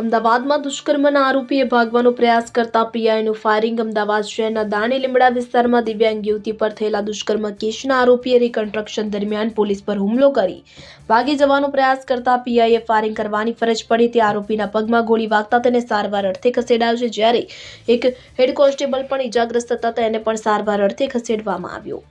અમદાવાદમાં દુષ્કર્મના આરોપીએ ભાગવાનો પ્રયાસ કરતા પીઆઈનું ફાયરિંગ અમદાવાદ શહેરના દાણી લીમડા વિસ્તારમાં દિવ્યાંગ યુવતી પર થયેલા દુષ્કર્મ કેસના આરોપીએ રિકન્સ્ટ્રક્શન દરમિયાન પોલીસ પર હુમલો કરી. ભાગી જવાનો પ્રયાસ કરતા પીઆઈએ ફાયરિંગ કરવાની ફરજ પડી તે આરોપીના પગમાં ગોળી વાગતા તેને સારવાર અર્થે ખસેડાયો છે, જ્યારે એક હેડ કોન્સ્ટેબલ પણ ઇજાગ્રસ્ત હતા તેને પણ સારવાર અર્થે ખસેડવામાં આવ્યો.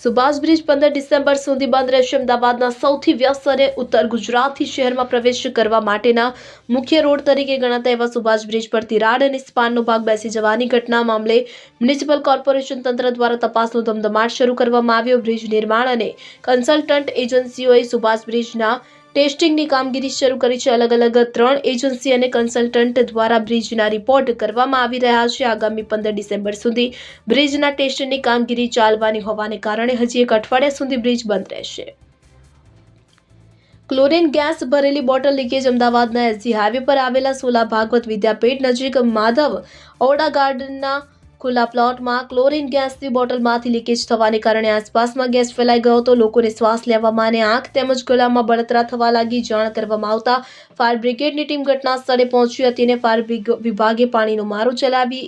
સુભાષ બ્રિજ પંદર ડિસેમ્બર સુધી બંધ રહેશે. અમદાવાદના સૌથી વ્યસ્ત અને ઉત્તર ગુજરાતથી શહેરમાં પ્રવેશ કરવા માટેના મુખ્ય રોડ તરીકે ગણાતા એવા સુભાષ બ્રિજ પર તિરાડ અને સ્પાનનો ભાગ બેસી જવાની ઘટના મામલે મ્યુનિસિપલ કોર્પોરેશન તંત્ર દ્વારા તપાસનો ધમધમાટ શરૂ કરવામાં આવ્યો. બ્રિજ નિર્માણ અને કન્સલ્ટન્ટ એજન્સીઓએ સુભાષ બ્રિજના ટેસ્ટિંગની કામગીરી શરૂ કરી છે. અલગ અલગ ત્રણ એજન્સી અને કન્સલ્ટન્ટ દ્વારા બ્રિજના રિપોર્ટ કરવામાં આવી રહ્યા છે. આગામી પંદર ડિસેમ્બર સુધી બ્રિજના ટેસ્ટની કામગીરી ચાલવાની હોવાને કારણે હજી એક અઠવાડિયા સુધી બ્રિજ બંધ રહેશે. ક્લોરીન ગેસ ભરેલી બોટલ લીકેજ અમદાવાદના એસજી હાઈવે પર આવેલા સોલા ભાગવત વિદ્યાપીઠ નજીક માધવ ઓરડા ગાર્ડનના ખુલ્લા પ્લોટમાં ક્લોરીન ગેસની બોટલમાંથી લીકેજ થવાને કારણે આસપાસમાં ગેસ ફેલાઈ ગયો તો લોકોને શ્વાસ લેવામાં અને આંખ તેમજ ગળામાં બળતરા થવા લાગી જાણ કરવામાં આવતા ફાયર બ્રિગેડની ટીમ ઘટના સ્થળે પહોંચી હતી અને ફાયર વિભાગે પાણીનો મારો ચલાવી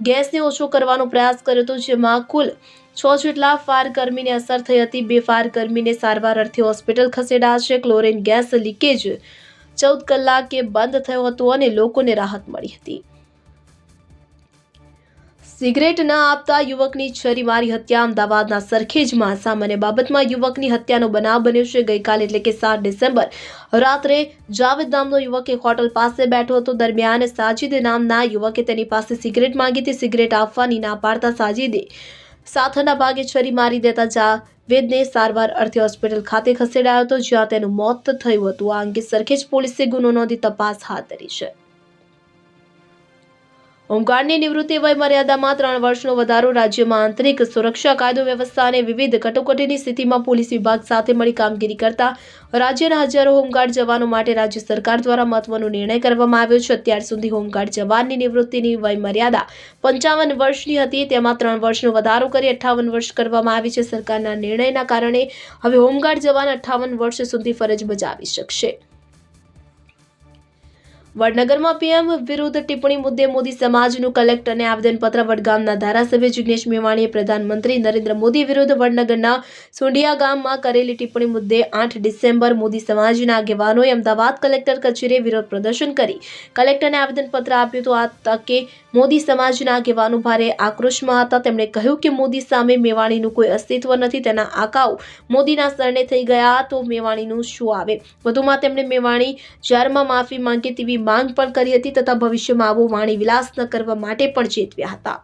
ગેસને ઓછો કરવાનો પ્રયાસ કર્યો હતો, જેમાં કુલ છ જેટલા ફાયર કર્મીને અસર થઈ હતી. બે ફાયર સારવાર અર્થે હોસ્પિટલ ખસેડાયા છે. ક્લોરીન ગેસ લીકેજ ચૌદ કલાકે બંધ થયો હતો અને લોકોને રાહત મળી હતી. સિગરેટ ન આપતા યુવકની છરી મારી હત્યા, અમદાવાદના સરખેજમાં સામાન્ય બાબતમાં યુવકની હત્યાનો બનાવ બન્યો છે. ગઈકાલે એટલે કે સાત ડિસેમ્બર, રાત્રે જાવેદ નામનો યુવક એક હોટલ પાસે બેઠો હતો. દરમિયાન સાજિદ નામના યુવકે તેની પાસે સિગરેટ માંગી હતી. સિગરેટ આપવાની ના પાડતા સાજિદે સાથના ભાગે છરી મારી દેતા જાવેદને સારવાર અર્થે હોસ્પિટલ ખાતે ખસેડાયો હતો, જ્યાં તેનું મોત થયું હતું. આ અંગે સરખેજ પોલીસે ગુનો નોંધી તપાસ હાથ ધરી છે. હોમગાર્ડની નિવૃત્તિ વય મર્યાદામાં ત્રણ વર્ષનો વધારો, રાજ્યમાં આંતરિક સુરક્ષા કાયદો વ્યવસ્થા અને વિવિધ કટોકટીની સ્થિતિમાં પોલીસ વિભાગ સાથે મળી કામગીરી કરતા રાજ્યના હજારો હોમગાર્ડ જવાનો માટે રાજ્ય સરકાર દ્વારા મહત્વનો નિર્ણય કરવામાં આવ્યો છે. અત્યાર સુધી હોમગાર્ડ જવાનની નિવૃત્તિની વય મર્યાદા પંચાવન વર્ષની હતી. તેમાં ત્રણ વર્ષનો વધારો કરી અઠ્ઠાવન વર્ષ કરવામાં આવી છે. સરકારના નિર્ણયના કારણે હવે હોમગાર્ડ જવાન અઠ્ઠાવન વર્ષ સુધી ફરજ બજાવી શકશે. વડનગરમાં પીએમ વિરુદ્ધ ટિપ્પણી મુદ્દે મોદી સમાજનું કલેક્ટરને આવેદનપત્ર વડગામના ધારાસભ્ય જિગ્નેશ મેવાણીએ પ્રધાનમંત્રી નરેન્દ્ર મોદી વિરુદ્ધ વડનગરના સુંડિયા ગામમાં કરેલી ટિપ્પણી મુદ્દે આઠ ડિસેમ્બર મોદી સમાજના આગેવાનોએ અમદાવાદ કલેક્ટર કચેરીએ વિરોધ પ્રદર્શન કરી. કલેક્ટરને આવેદનપત્ર આપ્યું તો આ તકે મોદી સમાજના આગેવાનો ભારે આક્રોશમાં હતા. તેમણે કહ્યું કે મોદી સામે મેવાણીનું કોઈ અસ્તિત્વ નથી, તેના આકાઓ મોદીના શરણે થઈ ગયા તો મેવાણીનું શું આવે? વધુમાં તેમણે મેવાણી જારમાં માફી માંગે તેવી માંગ પણ કરી હતી તથા ભવિષ્યમાં આવો વાણી વિલાસ ન કરવા માટે પણ ચેતવ્યા હતા.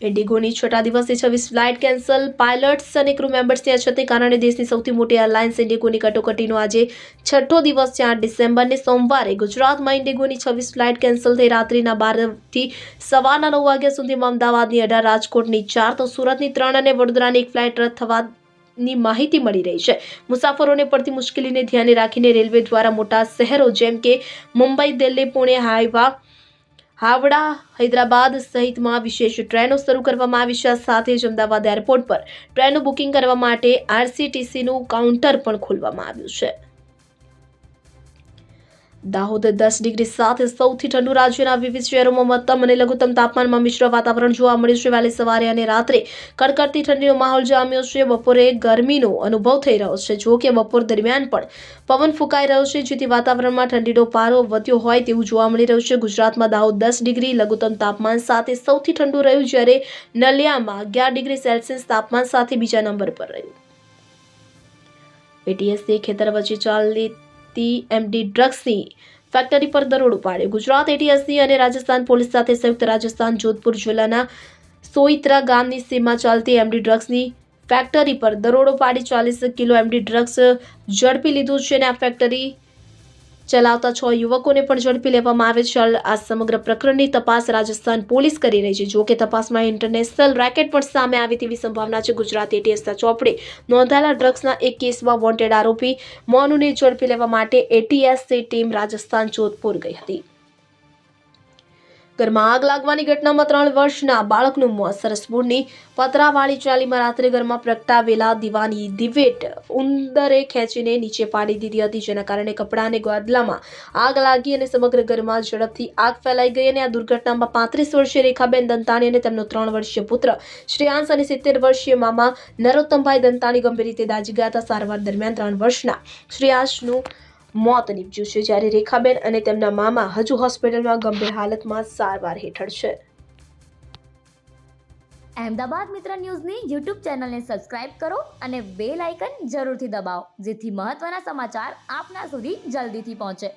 ઇન્ડિગોની છઠ્ઠા દિવસે છવ્વીસ ફ્લાઇટ કેન્સલ, પાયલટ્સ અને ક્રૂ મેમ્બર્સની અછતને કારણે દેશની સૌથી મોટી એરલાઇન્સ ઇન્ડિગોની કટોકટીનો આજે છઠ્ઠો દિવસ છે. આઠ ડિસેમ્બરને સોમવારે ગુજરાતમાં ઇન્ડિગોની છવ્વીસ ફ્લાઇટ કેન્સલ થઈ રાત્રિના બારથી સવારના નવ વાગ્યા સુધીમાં અમદાવાદની અઢાર રાજકોટની ચાર, તો સુરતની ત્રણ અને વડોદરાની એક ફ્લાઇટ રદ થવા ની માહિતી મળી રહી છે. મુસાફરોને પડતી મુશ્કેલીને ધ્યાને રાખીને રેલવે દ્વારા મોટા શહેરો જેમ કે મુંબઈ, દિલ્હી, પુણે, હાઈવા, હાવડા, હૈદરાબાદ સહિતમાં વિશેષ ટ્રેનો શરૂ કરવામાં આવી છે. સાથે જ અમદાવાદ એરપોર્ટ પર ટ્રેનનું બુકિંગ કરવા માટે આરસીટીસીનું કાઉન્ટર પણ ખોલવામાં આવ્યું છે. દાહોદ દસ ડિગ્રી સાથે સૌથી ઠંડુ રાજ્યના વિવિધ શહેરોમાં મહત્તમ અને લઘુત્તમ તાપમાનમાં મિશ્ર વાતાવરણ જોવા મળ્યું છે. વહેલી સવારે અને રાત્રે કડકડતી ઠંડીનો માહોલ જામ્યો છે. બપોરે ગરમીનો અનુભવ થઈ રહ્યો છે. જો કે બપોર દરમિયાન પણ પવન ફૂંકાઈ રહ્યો છે, જેથી વાતાવરણમાં ઠંડીનો પારો વધ્યો હોય તેવું જોવા મળી રહ્યું છે. ગુજરાતમાં દાહોદ દસ ડિગ્રી, લઘુત્તમ તાપમાન સાથે સૌથી ઠંડુ રહ્યું, જ્યારે નલિયામાં અગિયાર ડિગ્રી સેલ્સિયસ તાપમાન સાથે બીજા નંબર પર રહ્યું. એટીએસએ ખેતર વચ્ચે ચાલતી એમડી ડ્રગ્સની ફેક્ટરી પર દરોડો પાડ્યો. ગુજરાત એટીએસની અને રાજસ્થાન પોલીસ સાથે સંયુક્ત રાજસ્થાન જોધપુર જિલ્લાના સોઈત્રા ગામની સીમા ચાલતી એમડી ડ્રગ્સની ફેક્ટરી પર દરોડો પાડી ચાલીસ કિલો એમડી ડ્રગ્સ ઝડપી લીધું છે અને આ ફેક્ટરી ચલાવતા છ યુવકોને પણ ઝડપી લેવામાં આવે છે. આ સમગ્ર પ્રકરણની તપાસ રાજસ્થાન પોલીસ કરી રહી છે. જોકે તપાસમાં ઇન્ટરનેશનલ રેકેટ પણ સામે આવે તેવી સંભાવના છે. ગુજરાત એટીએસના ચોપડે નોંધાયેલા ડ્રગ્સના એક કેસમાં વોન્ટેડ આરોપી મોનુને ઝડપી લેવા માટે એટીએસની ટીમ રાજસ્થાન જોધપુર ગઈ હતી. ઘરમાં આગ લાગવાની ઘટનામાં ત્રણ વર્ષના બાળકનું મોત સરસપુરની પતરાવાળી ચાલીમાં રાત્રે ઘરમાં પ્રગટાવેલા દીવાની દિવેટ ઉંદરે ખેંચીને નીચે પાડી દીધી હતી, જેના કારણે કપડાને ગોદલામાં આગ લાગી અને સમગ્ર ઘરમાં ઝડપથી આગ ફેલાઈ ગઈ અને આ દુર્ઘટનામાં પાંત્રીસ વર્ષીય રેખાબેન દંતાણી અને તેમનો ત્રણ વર્ષીય પુત્ર શ્રેયાંશ અને સિત્તેર વર્ષીય મામા નરોત્તમભાઈ દંતાણી ગંભીર રીતે દાજી ગયા હતા. સારવાર દરમિયાન ત્રણ વર્ષના શ્રેયાંશનું મોત નીપજ્યું છે જ્યારે રેખાબેન અને તેમના મામા હજુ હોસ્પિટલમાં ગંભીર હાલતમાં સારવાર હેઠળ છે. અહેમદાબાદ મિત્ર ન્યૂઝની યુટ્યુબ ચેનલને સબસ્ક્રાઇબ કરો અને બેલ આઇકન જરૂરથી દબાવો, જેથી મહત્ત્વના સમાચાર આપના સુધી જલ્દીથી પહોંચે.